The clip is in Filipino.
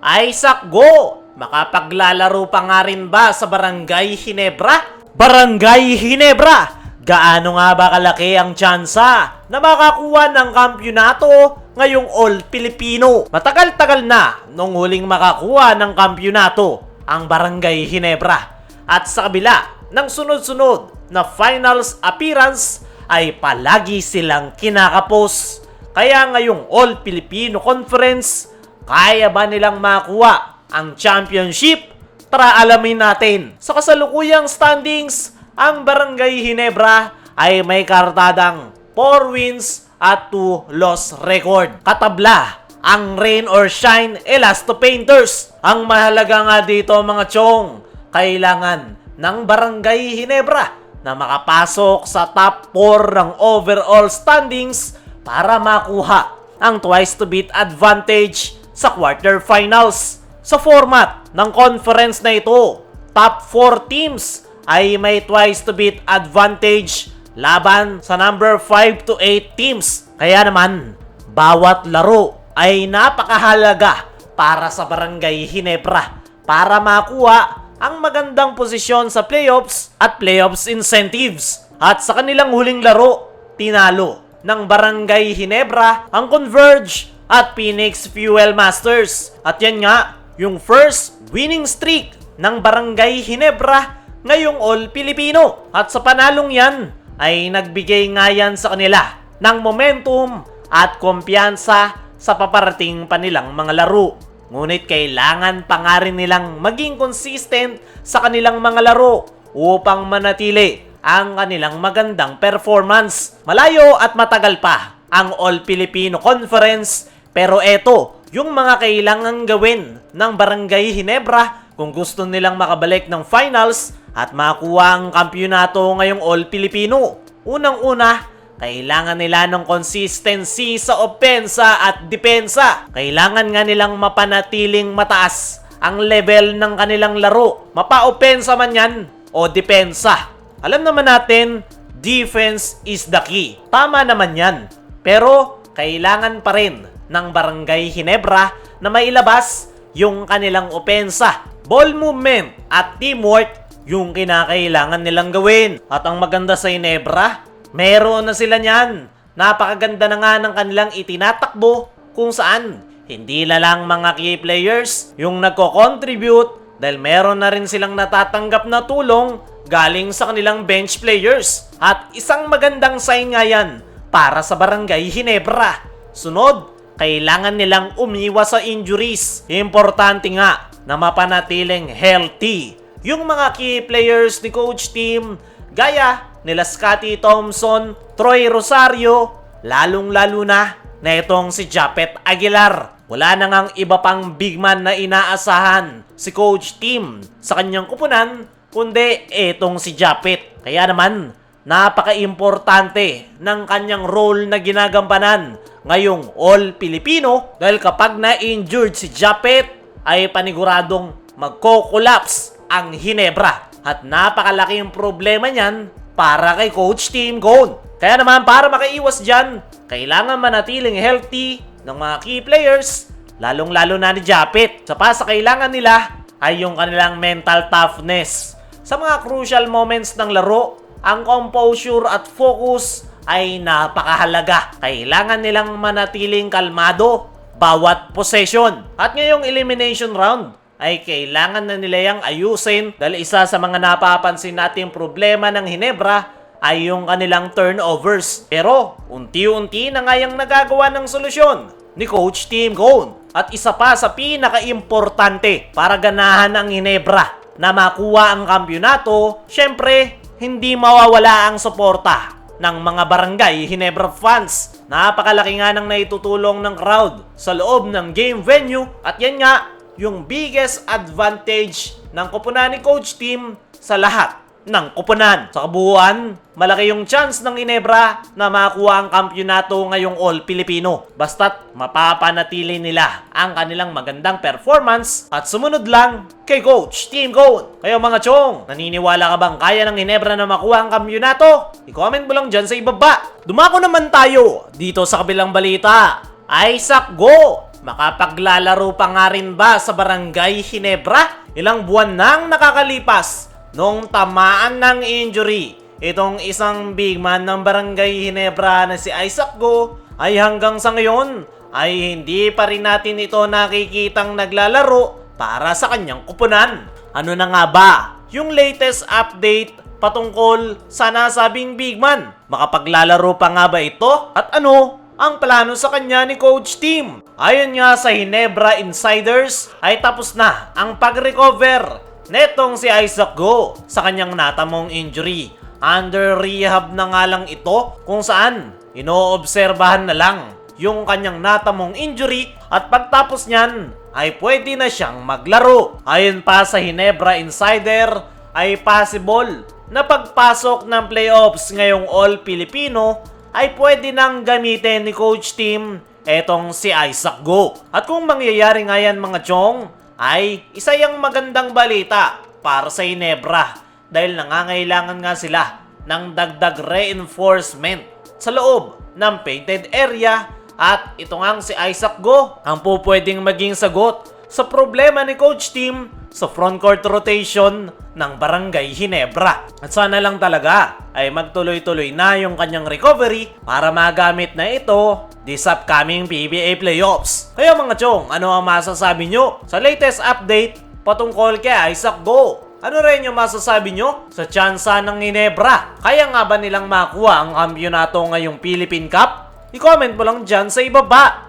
Isaac Go! Makapaglalaro pa nga rin ba sa Barangay Hinebra? Barangay Hinebra! Gaano nga ba kalaki ang tsansa na makakuha ng kampyonato ngayong All Filipino? Matagal-tagal na nung huling makakuha ng kampyonato ang Barangay Hinebra. At sa kabila ng sunod-sunod na finals appearance ay palagi silang kinakapos. Kaya ngayong All Filipino Conference, kaya ba nilang makuha ang championship? Tara alamin natin. Sa kasalukuyang standings, ang Barangay Hinebra ay may kartadang 4 wins at 2 loss record. Katabla ang Rain or Shine Elasto Painters. Ang mahalaga nga dito mga chong, kailangan ng Barangay Hinebra na makapasok sa top 4 ng overall standings para makuha ang twice to beat advantage sa quarterfinals. Sa format ng conference na ito, top 4 teams ay may twice to beat advantage laban sa number 5 to 8 teams. Kaya naman, bawat laro ay napakahalaga para sa Barangay Hinebra para makuha ang magandang posisyon sa playoffs at playoffs incentives. At sa kanilang huling laro, tinalo ng Barangay Hinebra ang Converge at Phoenix Fuel Masters. At yan nga, yung first winning streak ng Barangay Hinebra ngayong All Filipino. At sa panalong yan, ay nagbigay nga yan sa kanila ng momentum at kumpiyansa sa paparating pa nilang mga laro. Ngunit kailangan pa nga rin nilang maging consistent sa kanilang mga laro upang manatili ang kanilang magandang performance. Malayo at matagal pa ang All Filipino Conference pero eto yung mga kailangan gawin ng Barangay Hinebra kung gusto nilang makabalik ng finals at makuha ang kampyonato ngayong All Filipino. Unang-una, kailangan nila ng consistency sa opensa at depensa. Kailangan nga nilang mapanatiling mataas ang level ng kanilang laro. Mapa-opensa man yan o depensa. Alam naman natin, defense is the key. Tama naman yan. Pero kailangan pa rin ng Barangay Hinebra na mailabas yung kanilang opensa. Ball movement at teamwork yung kinakailangan nilang gawin. At ang maganda sa Hinebra, meron na sila niyan. Napakaganda na nga ng kanilang itinatakbo kung saan hindi na lang mga key players yung nagko-contribute dahil meron na rin silang natatanggap na tulong galing sa kanilang bench players. At isang magandang sign nga yan para sa Barangay Hinebra. Sunod, kailangan nilang umiwas sa injuries. Importante nga na mapanatiling healthy. Yung mga key players ni coach team, gaya nila Scotty Thompson, Troy Rosario, lalong-lalo na na itong si Japet Aguilar. Wala na ngang iba pang big man na inaasahan si coach team sa kanyang kupunan, kundi itong si Japet. Kaya naman, napaka-importante ng kanyang role na ginagampanan ngayong All Filipino dahil kapag na-injured si Japet ay paniguradong magko-collapse ang Hinebra at napakalaking problema niyan para kay Coach Team Cone. Kaya naman para makaiwas dyan, kailangan manatiling healthy ng mga key players, lalong-lalo na ni Japet. Sa pa sa kailangan nila ay yung kanilang mental toughness. Sa mga crucial moments ng laro, ang composure at focus ay napakahalaga. Kailangan nilang manatiling kalmado bawat possession. At ngayong elimination round, ay kailangan na nila yung ayusin dahil isa sa mga napapansin nating problema ng Hinebra ay yung kanilang turnovers. Pero unti-unti na nga nagagawa ng solusyon ni Coach Team Cone. At isa pa sa pinaka-importante para ganahan ang Hinebra na makuha ang kampyonato, syempre hindi mawawala ang suporta ng mga barangay Hinebra fans. Napakalaki nga ng naitutulong ng crowd sa loob ng game venue at yan nga yung biggest advantage ng kupunan ni coach team sa lahat ng kupunan. Sa kabuuan, malaki yung chance ng Inebra na makuha ang kampyonato ngayong All Filipino. Basta't mapapanatili nila ang kanilang magandang performance at sumunod lang kay Coach Team Cone. Kayo mga chong, naniniwala ka bang kaya ng Inebra na makuha ang kampyonato? I-comment mo lang dyan sa ibaba. Dumako naman tayo dito sa kabilang balita. Isaac Go! makapaglalaro pa nga rin ba sa Barangay Ginebra? Ilang buwan nang nakakalipas nung tamaan ng injury. Itong isang big man ng Barangay Ginebra na si Isaac Go ay hanggang sa ngayon ay hindi pa rin natin ito nakikitang naglalaro para sa kanyang kupunan. Ano na nga ba yung latest update patungkol sa nasabing big man? Makapaglalaro pa nga ba ito? At ano ang plano sa kanya ni Coach Team? Ayon nga sa Hinebra Insiders ay tapos na ang pag-recover netong si Isaac Go sa kanyang natamong injury. Under rehab na nga lang ito kung saan inoobserbahan na lang yung kanyang natamong injury at pagtapos niyan ay pwede na siyang maglaro. Ayon pa sa Hinebra Insider ay possible na pagpasok ng playoffs ngayong All Filipino ay pwede nang gamitin ni Coach Team etong si Isaac Go. At kung mangyayari nga yan mga chong, ay isa yung magandang balita para sa Hinebra dahil nangangailangan nga sila ng dagdag reinforcement sa loob ng painted area at ito ngang si Isaac Go ang po pwedeng maging sagot sa problema ni Coach Team sa frontcourt rotation ng Barangay Ginebra. At sana lang talaga ay magtuloy-tuloy na yung kanyang recovery para magamit na ito this upcoming PBA playoffs. Kaya mga chong, ano ang masasabi nyo sa latest update patungkol kay Isaac Go? Ano rin yung masasabi nyo sa tsansa ng Ginebra? Kaya nga ba nilang makuha ang kampyonato ngayong Philippine Cup? I-comment mo lang dyan sa ibaba.